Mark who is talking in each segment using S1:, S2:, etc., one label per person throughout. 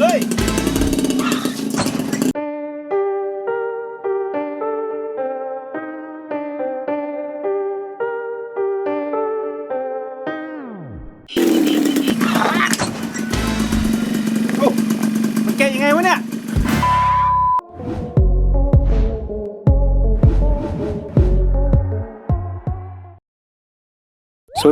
S1: เลย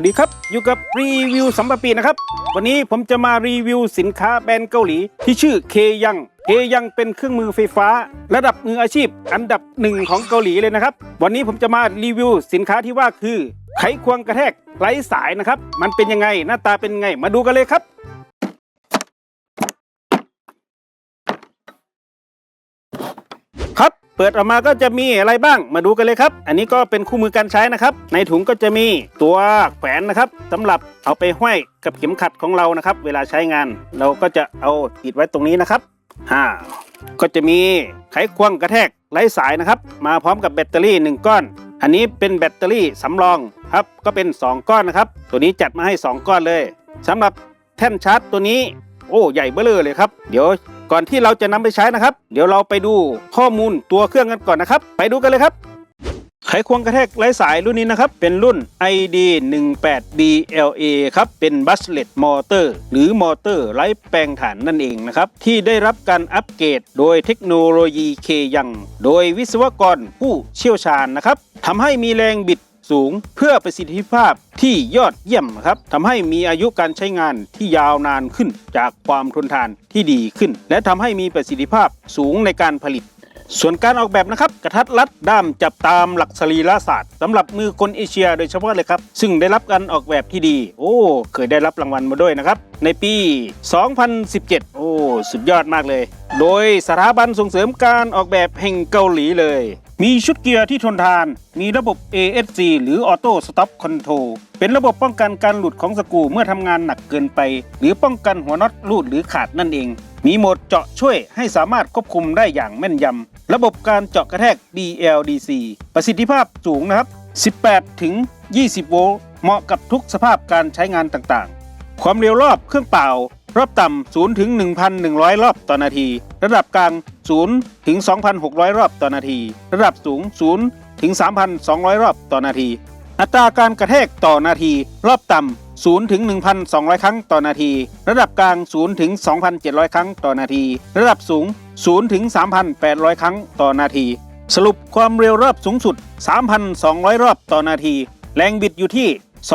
S1: ดีครับ อยู่กับรีวิวสัมปปีนะครับ วันนี้ผมจะมารีวิวสินค้าแบรนด์เกาหลี ที่ชื่อเคยังเคยังเป็นเครื่องมือไฟฟ้า ระดับมืออาชีพ อันดับหนึ่งของเกาหลีเลยนะครับ วันนี้ผมจะมารีวิวสินค้าที่ว่าคือ ไขควงกระแทกไร้สายนะครับ มันเป็นยังไงหน้าตาเป็นไงมาดูกันเลยครับครับ เปิดออกมาก็จะมีอะไรบ้างมาดูกันเลยครับ อันนี้ก็เป็นคู่มือการใช้นะครับ ในถุงก็จะมีตัวแขวนนะครับสำหรับเอาไปห้อยกับเข็มขัดของเรานะครับ เวลาใช้งาน เราก็จะเอาติดไว้ตรงนี้นะครับอ่าก็จะมีไขควงกระแทกไร้สายนะครับ มาพร้อมกับแบตเตอรี่หนึ่งก้อน อันนี้เป็นแบตเตอรี่สำรองครับก็เป็น 2 ก้อนนะครับ ตัวนี้จัดมาให้ 2 ก้อนเลยสำหรับแท่นชาร์จตัวนี้โอ้ใหญ่เบ้อเลยครับ เดี๋ยว ก่อนที่เราจะนำไปใช้นะครับ เดี๋ยวเราไปดูข้อมูลตัวเครื่องกันก่อนนะครับ ไปดูกันเลยครับ ไขควงกระแทกไร้สายรุ่นนี้นะครับ เป็นรุ่น ID 1 8 BLA ครับ เป็นบัสเลตมอเตอร์ หรือมอเตอร์ไร้แปลงถ่านนั่นเองนะครับ ที่ได้รับการอัปเกรดโดยเทคโนโลยีเคยัง โดยวิศวกรผู้เชี่ยวชาญนะครับทำให้มีแรงบิด สูงเพื่อประสิทธิภาพที่ยอดเยี่ยมครับทำให้มีอายุการใช้งานที่ยาวนานขึ้นจากความทนทานที่ดีขึ้น และทำให้มีประสิทธิภาพสูงในการผลิต ส่วนการออกแบบนะครับกระทัดรัดด้ามจับตามหลักสรีระศาสตร์สำหรับมือคนเอเชียโดยเฉพาะเลยครับ ซึ่งได้รับการออกแบบที่ดี โอ้ เคยได้รับรางวัลมาด้วยนะครับ ในปี 2017 โอ้ สุดยอดมากเลย โดยสถาบันส่งเสริมการออกแบบแห่งเกาหลีเลย มีชุดเกียร์ที่ทนทาน มีระบบ ASC หรือ Auto Stop Control เป็นระบบป้องกันการหลุดของสกูเมื่อทำงานหนักเกินไป หรือป้องกันหัวน็อตรูดหรือขาดนั่นเอง มีโหมดเจาะช่วยให้สามารถควบคุมได้อย่างแม่นยำ ระบบการเจาะกระแทก BLDC ประสิทธิภาพสูงนะครับ 18 ถึง 20 โวลต์ เหมาะกับทุกสภาพการใช้งานต่างๆ ความเร็วรอบเครื่องเป่า รอบต่ำ0ถึง1,100 รอบต่อนาที ระดับกลาง0ถึง2,600 รอบต่อนาที ระดับสูง0ถึง3,200 รอบต่อนาที อัตราการกระแทกต่อนาที รอบต่ำ0ถึง1,200 ครั้งต่อนาที ระดับกลาง0ถึง2,700 ครั้งต่อนาที ระดับสูง0ถึง3,800 ครั้งต่อนาที สรุปความเร็วรอบสูงสุด 3,200 รอบต่อนาที แรงบิดอยู่ที่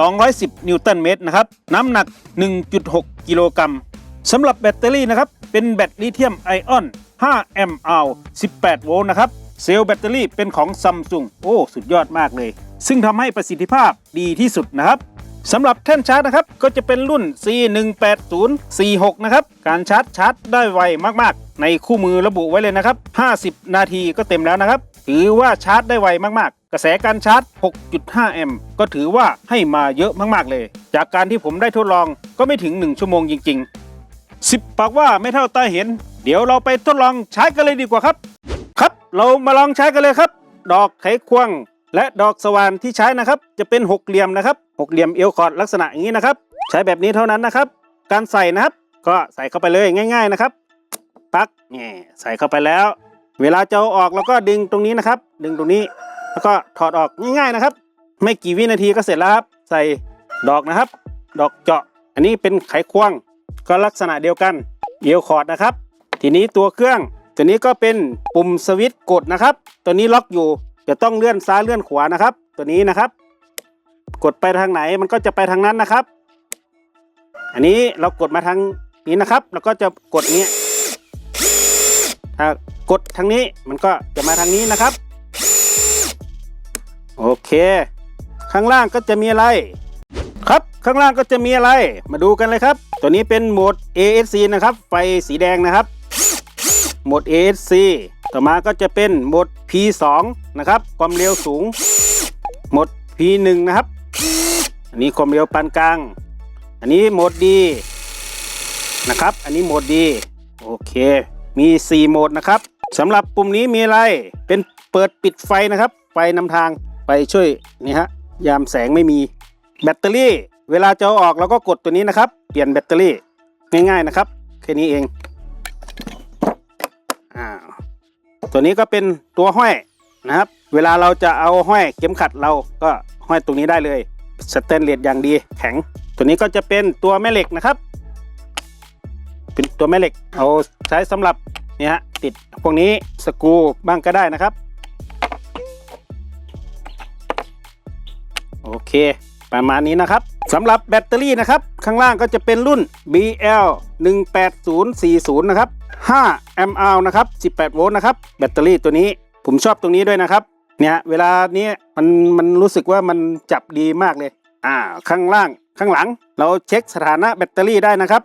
S1: 210 นิวตันเมตรนะครับ น้ำหนัก 1.6 กิโลกรัม สำหรับแบตเตอรี่นะครับ เป็นแบตลิเธียมไอออน 5 แอมป์อัล18 โวลต์นะครับ เซลล์แบตเตอรี่เป็นของซัมซุงโอ้ สุดยอดมากเลย ซึ่งทำให้ประสิทธิภาพดีที่สุดนะครับสำหรับแท่นชาร์จนะครับ ก็จะเป็นรุ่น C18046 นะครับ การชาร์จชาร์จได้ไวมากๆ ในคู่มือระบุไว้เลยนะครับ 50 นาทีก็เต็มแล้วนะครับ ถือว่าชาร์จได้ไวมากๆ กระแสการชาร์จ 6.5 แอมป์ก็ถือว่าให้มาเยอะมากๆเลย จากการที่ผมได้ทดลองก็ไม่ถึง 1 ชั่วโมงจริง ๆ สิบปากว่าไม่เท่าตาเห็น เดี๋ยวเราไปทดลองใช้กันเลยดีกว่าครับ ครับเรามาลองใช้กันเลยครับ ดอกไขควง และดอกสว่านที่ใช้นะครับ จะเป็นหกเหลี่ยมนะครับหกเหลี่ยมเอวคอร์ดลักษณะอย่างนี้นะครับ ใช้แบบนี้เท่านั้นนะครับ การใส่นะครับ ก็ใส่เข้าไปเลยง่าย ๆนะครับปักนี่ใส่เข้าไปแล้ว เวลาจะเอาออกเราก็ดึงตรงนี้นะครับ ดึงตรงนี้แล้วก็ถอดออกง่ายๆนะครับ ไม่กี่วินาทีก็เสร็จแล้วครับ ใส่ดอกนะครับ ดอกเจาะ อันนี้เป็นไขควง ก็ลักษณะเดียวกันเอวคอร์ดนะครับ ทีนี้ตัวเครื่อง ตัวนี้ก็เป็นปุ่มสวิตช์กดนะครับ ตัวนี้ล็อกอยู่จะต้องเลื่อนซ้ายเลื่อนขวานะครับ ตัวนี้นะครับ กดไปทางไหนมันก็จะไปทางนั้นนะครับ อันนี้เรากดมาทางนี้นะครับ แล้วก็จะกดนี้ถ้ากดทางนี้มันก็จะมาทางนี้นะครับ โอเค ข้างล่างก็จะมีอะไร ครับข้างล่างก็จะมีอะไรมาดูกันเลยครับ ตัวนี้เป็นโหมด ASC นะครับ ไฟสีแดงนะครับ โหมด ASC ต่อมาก็จะเป็นโหมด P2 นะครับ ความเร็วสูง โหมด P1 นะครับ อันนี้ความเร็วปานกลาง อันนี้โหมดดีนะครับ อันนี้โหมดดีโอเค มี 4 โหมดนะครับสำหรับปุ่มนี้มีอะไร เป็นเปิดปิดไฟนะครับ ไฟนำทางไปช่วยนี่ฮะ ยามแสงไม่มี แบตเตอรี่ เวลาจะออกเราก็กดตัวนี้นะครับ เปลี่ยนแบตเตอรี่ง่ายๆนะครับ แค่นี้เองอ่าตัวนี้ก็เป็นตัวห้อยนะครับ เวลาเราจะเอาห้อยเข็มขัดเราก็ห้อยตรงนี้ได้เลยสแตนเลสอย่างดีแข็ง ตัวนี้ก็จะเป็นตัวแม่เหล็กนะครับ เป็นตัวแม่เหล็กเอาใช้สำหรับเนี่ยฮะติดพวกนี้สกรูบ้างก็ได้นะครับ โอเค ประมาณนี้นะครับ สำหรับแบตเตอรี่นะครับ ข้างล่างก็จะเป็นรุ่น BL 18040 นะครับ 5 mAh นะครับ 18 โวลต์นะครับ แบตเตอรี่ตัวนี้ผมชอบตรงนี้ด้วยนะครับ เนี่ยเวลานี้มันมันรู้สึกว่ามันจับดีมากเลย อ่า ข้างล่างข้างหลัง เราเช็คสถานะแบตเตอรี่ได้นะครับ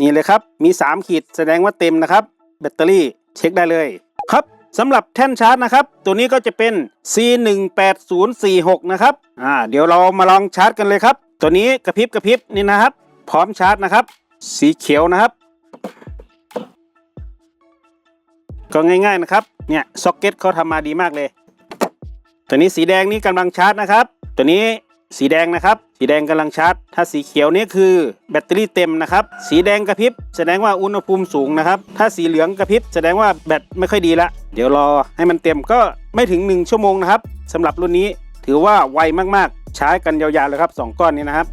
S1: นี่เลยครับ มี 3 ขีดแสดงว่าเต็มนะครับ แบตเตอรี่เช็คได้เลย ครับ สำหรับแท่นชาร์จนะครับ ตัวนี้ก็จะเป็น C18046 นะครับอ่าเดี๋ยวเรามาลองชาร์จกันเลยครับ ตัวนี้กระพริบกระพริบนี่นะครับ พร้อมชาร์จนะครับ สีเขียวนะครับ ก็ง่ายๆนะครับเนี่ยซ็อกเก็ตเขาทำมาดีมากเลย ตัวนี้สีแดงนี่กำลังชาร์จนะครับ ตัวนี้ สีแดงนะครับ สีแดงกำลังชาร์จ ถ้าสีเขียวนี่คือแบตเตอรี่เต็มนะครับ สีแดงกระพริบแสดงว่าอุณหภูมิสูงนะครับ ถ้าสีเหลืองกระพริบแสดงว่าแบตไม่ค่อยดีละ เดี๋ยวรอให้มันเต็มก็ไม่ถึง 1 ชั่วโมงนะครับสำหรับรุ่นนี้ถือว่าไวมากๆ ใช้กันยาวๆเลยครับสองก้อนนี้นะครับ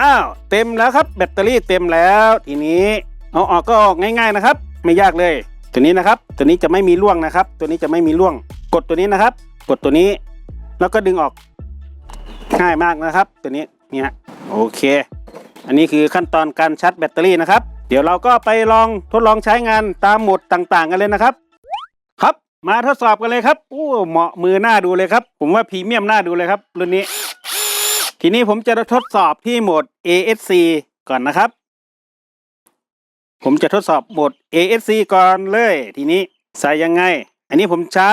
S1: อ้าวเต็มแล้วครับแบตเตอรี่เต็มแล้วทีนี้ เอาออกก็ออกง่ายๆนะครับ ไม่ยากเลย ตัวนี้นะครับ ตัวนี้จะไม่มีร่วงนะครับ ตัวนี้จะไม่มีร่วง กดตัวนี้นะครับ กดตัวนี้ แล้วก็ดึงออกง่ายมากนะครับ ตัวนี้เนี่ยโอเค อันนี้คือขั้นตอนการชาร์จแบตเตอรี่นะครับ เดี๋ยวเราก็ไปลองทดลองใช้งานตามโหมดต่างๆ กันเลยนะครับ ครับมาทดสอบกันเลยครับโอ้เหมาะมือหน้าดูเลยครับ ผมว่าพรีเมียมหน้าดูเลยครับรุ่นนี้ ทีนี้ผมจะทดสอบที่โหมด ASC ก่อนนะครับ ผมจะทดสอบโหมด ASC ก่อนเลย ทีนี้ใส่ยังไง อันนี้ผมใช้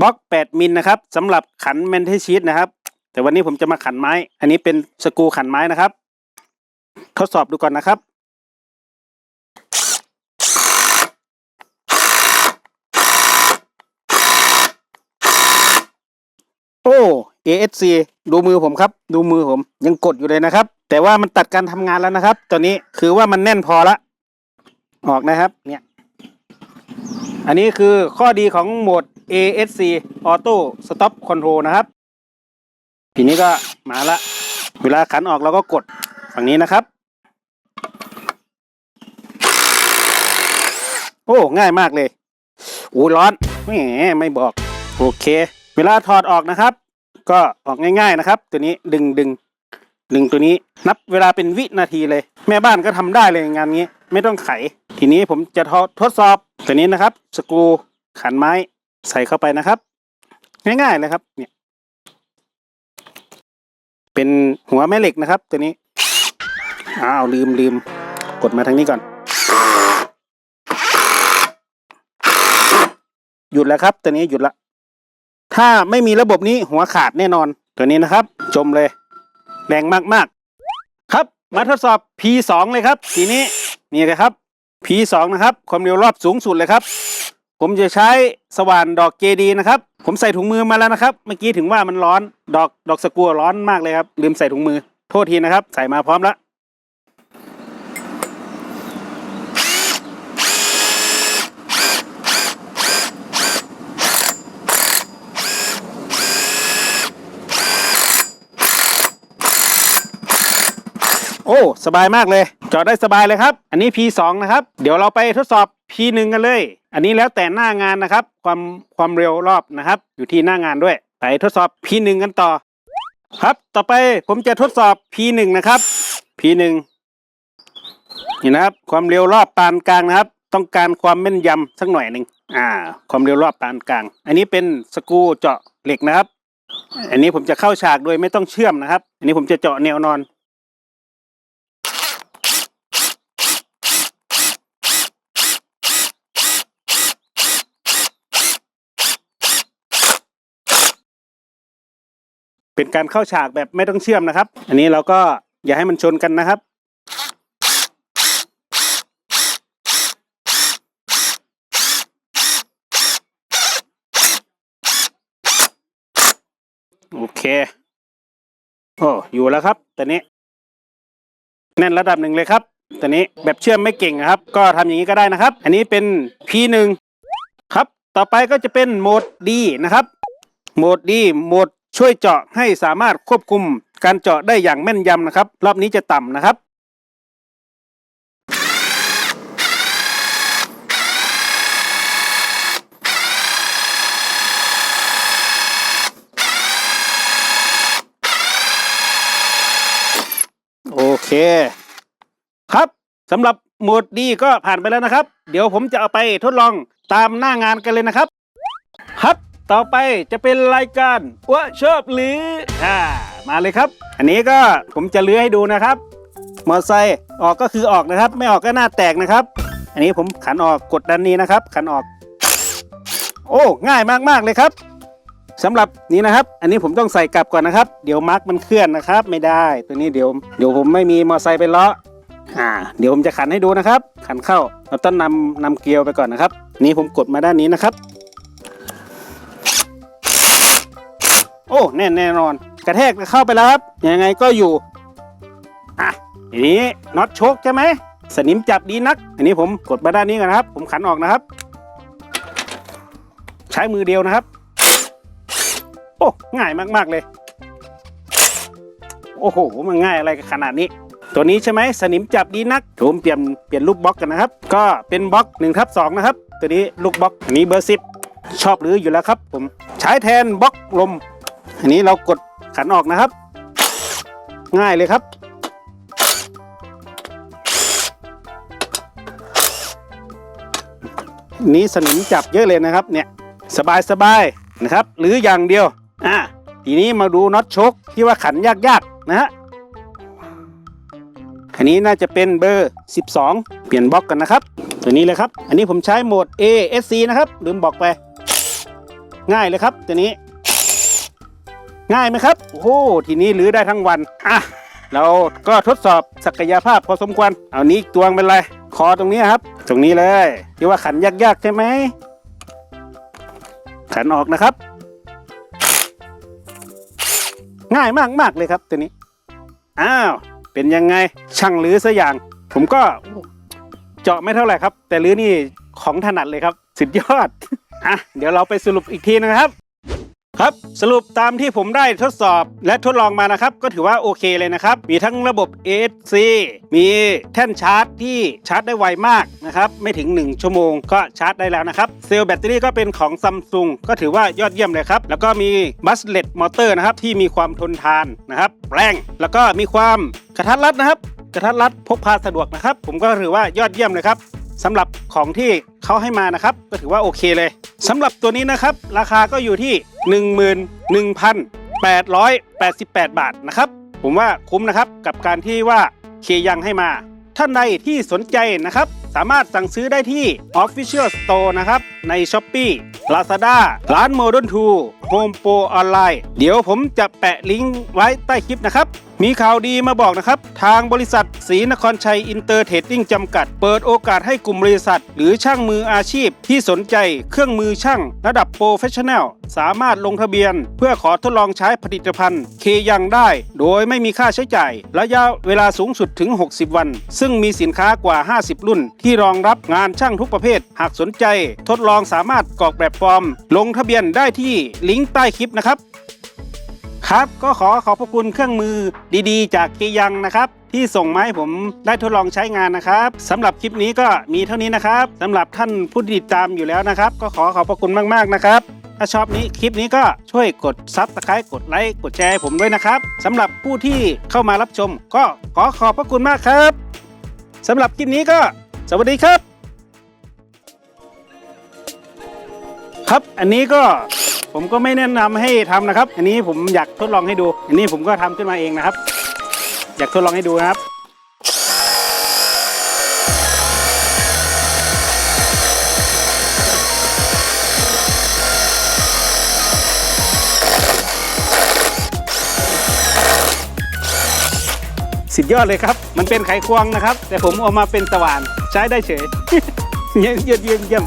S1: บล็อก 8 มิลนะครับสำหรับขันแมนเทชีตนะครับ แต่วันนี้ผมจะมาขันไม้ อันนี้เป็นสกูขันไม้นะครับ ทดสอบดูก่อนนะครับโอ้ ASC ดูมือผมครับ ดูมือผมยังกดอยู่เลยนะครับ แต่ว่ามันตัดการทำงานแล้วนะครับ ตอนนี้คือว่ามันแน่นพอละ ออกนะครับเนี่ยอันนี้คือข้อดีของโหมด ASC Auto Stop Control นะครับ ทีนี้ก็มาละ เวลาขันออกเราก็กดฝั่งนี้นะครับ โอ้ง่ายมากเลยโอ้ร้อนแหมไม่บอก โอเค เวลาถอดออกนะครับ ก็ออกง่ายๆนะครับ ตัวนี้ดึงดึง ดึงตัวนี้นับเวลาเป็นวินาทีเลย แม่บ้านก็ทำได้เลยงานนี้ ไม่ต้องไข ทีนี้ผมจะทดทดสอบตัวนี้นะครับ สกรูขันไม้ใส่เข้าไปนะครับ ง่ายๆเลยครับ เนี่ย เป็นหัวแม่เหล็กนะครับ ตัวนี้อ้าวลืมลืมกดมาทางนี้ก่อน หยุดแล้วครับ ตัวนี้หยุดละถ้าไม่มีระบบนี้หัวขาดแน่นอน ตัวนี้นะครับ จมเลย แรงมากๆ ครับมาทดสอบ P2 เลยครับ ทีนี้นี่เลยครับ P2 นะครับ ความเร็วรอบสูงสุดเลยครับ ผมจะใช้สว่านดอกเจดีนะครับ ผมใส่ถุงมือมาแล้วนะครับ เมื่อกี้ถึงว่ามันร้อนดอกดอกสกัวร้อนมากเลยครับลืมใส่ถุงมือโทษทีนะครับ ใส่มาพร้อมแล้ว อ้สบายมากเลย จอดได้สบายเลยครับ อันนี้ P2 นะครับ เดี๋ยวเราไปทดสอบ P1 กันเลย อันนี้แล้วแต่หน้างานนะครับ ความความเร็วรอบนะครับ อยู่ที่หน้างานด้วย ไปทดสอบ P1 กันต่อ ครับ ต่อไปผมจะทดสอบ P1 นะครับ P1 นี่นะครับ ความเร็วรอบปานกลางนะครับ ต้องการความแม่นยำสักหน่อยหนึ่งอ่า ความเร็วรอบปานกลาง อันนี้เป็นสกูเจาะเหล็กนะครับ อันนี้ผมจะเข้าฉากโดยไม่ต้องเชื่อมนะครับ อันนี้ผมจะเจาะแนวนอน เป็นการเข้าฉากแบบไม่ต้องเชื่อมนะครับ อันนี้เราก็อย่าให้มันชนกันนะครับ โอเคโอ้อยู่แล้วครับตอนนี้ แน่นระดับหนึ่งเลยครับตอนนี้แบบเชื่อมไม่เก่งครับ ก็ทำอย่างนี้ก็ได้นะครับ อันนี้เป็น P1 ครับ ต่อไปก็จะเป็นโหมดดีนะครับโหมดดีโหมด ช่วยเจาะให้สามารถควบคุมการเจาะได้อย่างแม่นยำนะครับ รอบนี้จะต่ำนะครับ โอเค ครับสำหรับหมดดีก็ผ่านไปแล้วนะครับ เดี๋ยวผมจะเอาไปทดลองตามหน้างานกันเลยนะครับ ต่อไปจะเป็นรายการว่าชอบหรืออ่ามาเลยครับ อันนี้ก็ผมจะเลื้อยให้ดูนะครับ มอไซค์ออกก็คือออกนะครับ ไม่ออกก็หน้าแตกนะครับ อันนี้ผมขันออกกดดันนี้นะครับ ขันออก โอ้ง่ายมากๆเลยครับสำหรับนี้นะครับ อันนี้ผมต้องใส่กลับก่อนนะครับ เดี๋ยวมาร์กมันเคลื่อนนะครับ ไม่ได้ตัวนี้เดี๋ยวเดี๋ยวผมไม่มีมอไซค์ไปลาะอ่า เดี๋ยวผมจะขันให้ดูนะครับ ขันเข้าเราต้องนำนำเกลียวไปก่อนนะครับ นี่ผมกดมาด้านนี้นะครับ โอ้แน่นแน่นอน กระแทกเข้าไปแล้วครับ ยังไงก็อยู่ อะทีนี้น็อตโชคใช่ไหม สนิมจับดีนัก อันนี้ผมกดมาด้านนี้ก่อนนะครับ ผมขันออกนะครับ ใช้มือเดียวนะครับ โอ้ ง่ายมาก ๆ เลย โอ้โห มันง่ายอะไรกันขนาดนี้ ตัวนี้ใช่ไหมสนิมจับดีนักผมเปลี่ยนเปลี่ยนลูกบล็อกกันนะครับ ก็เป็นบล็อก1ทับ2นะครับ ตัวนี้ลูกบล็อก อันนี้เบอร์สิบชอบหรืออยู่แล้วครับ ผม ใช้แทนบล็อกลม อันนี้เรากดขันออกนะครับ ง่ายเลยครับ นี้สนิมจับเยอะเลยนะครับ เนี่ยสบายสบายๆนะครับ หรืออย่างเดียว อะทีนี้มาดูน็อตชคที่ว่าขันยากๆนะฮะอันนี้น่าจะเป็นเบอร์ 12 เปลี่ยนบล็อกกันนะครับ ตัวนี้เลยครับ อันนี้ผมใช้โหมด ASC นะครับลืมบอกไป ง่ายเลยครับตัวนี้ ง่ายไหมครับ โอ้โหทีนี้รื้อได้ทั้งวันอะเราก็ทดสอบศักยภาพพอสมควร เอานี้ตวงเป็นไร คอตรงนี้ครับ ตรงนี้เลยที่ว่าขันยากๆใช่ไหม ขันออกนะครับ ง่ายมากมากๆเลยครับตัวนี้ อ้าว เป็นยังไง ช่างรื้อซะอย่าง ผมก็เจาะไม่เท่าไหร่ครับ แต่รื้อนี่ของถนัดเลยครับ สุดยอด อะ เดี๋ยวเราไปสรุปอีกทีนะครับ ครับสรุปตามที่ผมได้ทดสอบและทดลองมานะครับ ก็ถือว่าโอเคเลยนะครับ มีทั้งระบบ AC มีแท่นชาร์จที่ชาร์จได้ไวมากนะครับ ไม่ถึง 1 ชั่วโมงก็ชาร์จได้แล้วนะครับ เซลล์แบตเตอรี่ก็เป็นของซัมซุงก็ถือว่ายอดเยี่ยมเลยครับ แล้วก็มีบัสเลตมอเตอร์นะครับ ที่มีความทนทานนะครับ แรงแล้วก็มีความกระทัดรัดนะครับ กระทัดรัดพกพาสะดวกนะครับ ผมก็ถือว่ายอดเยี่ยมเลยครับสำหรับของที่ เขาให้มานะครับ ก็ถือว่าโอเคเลยสำหรับตัวนี้นะครับ ราคาก็อยู่ที่ 11,888 บาทนะครับ ผมว่าคุ้มนะครับกับการที่ว่าเคยังให้มา ท่านใดที่สนใจนะครับ สามารถสั่งซื้อได้ที่ Official Store นะครับ ใน s h อ p e e Lazada ร้าน Modern 2 Home Pro ออนไลน์เดี๋ยวผมจะแปะลิงก์ไว้ใต้คลิปนะครับ มีข่าวดีมาบอกนะครับ ทางบริษัทศรีนครชัยอินเตอร์เทรดดิ้งจำกัด เปิดโอกาสให้กลุ่มบริษัท หรือช่างมืออาชีพที่สนใจเครื่องมือช่างระดับโปรเฟชชั่นแนลสามารถลงทะเบียน เพื่อขอทดลองใช้ผลิตภัณฑ์เคยังได้ โดยไม่มีค่าใช้จ่าย ระยะเวลาสูงสุดถึง 60 วัน ซึ่งมีสินค้ากว่า 50 รุ่น ที่รองรับงานช่างทุกประเภท หากสนใจ ทดลองสามารถกรอกแบบฟอร์ม ลงทะเบียนได้ที่ลิงก์ใต้คลิปนะครับ ครับก็ขอขอบพระคุณเครื่องมือดีๆ จากเกยังนะครับ ที่ส่งมาให้ผมได้ทดลองใช้งานนะครับสำหรับคลิปนี้ก็มีเท่านี้นะครับสำหรับท่านผู้ติดตามอยู่แล้วนะครับ ก็ขอขอบพระคุณมากๆนะครับ ถ้าชอบนี้คลิปนี้ก็ช่วยกดซับสไครต์กดไลค์กดแชร์ให้ผมด้วยนะครับสำหรับผู้ที่เข้ามารับชม ก็ขอขอบพระคุณมากครับสำหรับคลิปนี้ก็ สวัสดีครับ ครับอันนี้ก็ ผมก็ไม่แนะนำให้ทำนะครับ อันนี้ผมอยากทดลองให้ดู อันนี้ผมก็ทำขึ้นมาเองนะครับ อยากทดลองให้ดูนะครับสุดยอดเลยครับ มันเป็นไขควงนะครับ แต่ผมเอามาเป็นสว่านใช้ได้เฉยเยี่ยมเยี่ยมเยี่ยม